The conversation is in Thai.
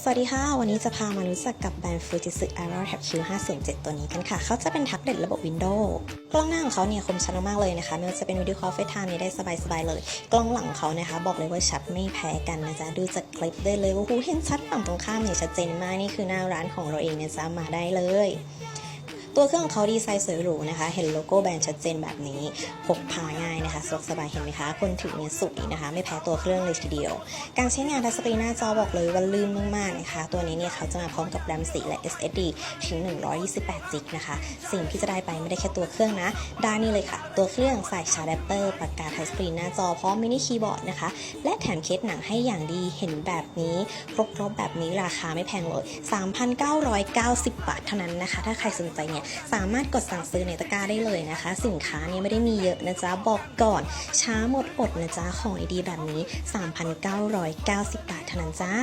สวัสดีค่ะ วันนี้จะพามารู้จักกับแบรนด์ Fujitsu Aero Tab Q507 ตัวนี้กันค่ะ เขาจะเป็นแท็บเล็ตระบบ Windows กล้องหน้าของเขาเนี่ยคมชัดมากๆเลยนะคะไม่ว่าจะเป็นวิดีโอคอลเฟซไทม์นี่ได้สบายๆเลย กล้องหลังของเขานะคะ บอกเลยว่าชัดไม่แพ้กันนะจ๊ะ ดูจากคลิปได้เลยว่าหูเห็นชัดฝั่งตรงข้ามเนี่ยชัดเจนมากนี่คือหน้าร้านของเราเองนะจ๊ะมาได้เลย ตัวเครื่องเขาดีไซน์สวยหรูนะคะ เห็นโลโก้แบรนด์ชัดเจนแบบนี้ พกพาง่ายนะคะสะดวกสบายเห็นไหมคะ คนถือเนี่ยสวยนะคะ ไม่แพ้ตัวเครื่องเลยทีเดียว การใช้งานทัชสกรีนหน้าจอบอกเลยว่าลื่นมากๆนะคะ ตัวนี้เนี่ยเขาจะมาพร้อมกับแรม4และ SSD ถึง 128จิกนะคะ สิ่งที่จะได้ไปไม่ได้แค่ตัวเครื่องนะ ได้นี่เลยค่ะ ตัวเครื่องใส่ชาร์จแดปเตอร์ปากกาทัชสกรีนหน้าจอพร้อมมินิคีย์บอร์ดนะคะ และแถมเคสหนังให้อย่างดีเห็นแบบนี้ครบๆแบบนี้ราคาไม่แพงเลย 3,990 บาทเท่านั้นนะคะ ถ้าใครสนใจเนี่ยสามารถกดสั่งซื้อในตะกร้าได้เลยนะคะ สินค้าเนี่ยไม่ได้มีเยอะนะจ๊ะ บอกก่อน ช้าหมดอดนะจ๊ะ ของดีแบบนี้ 3,990 บาทเท่านั้นจ้า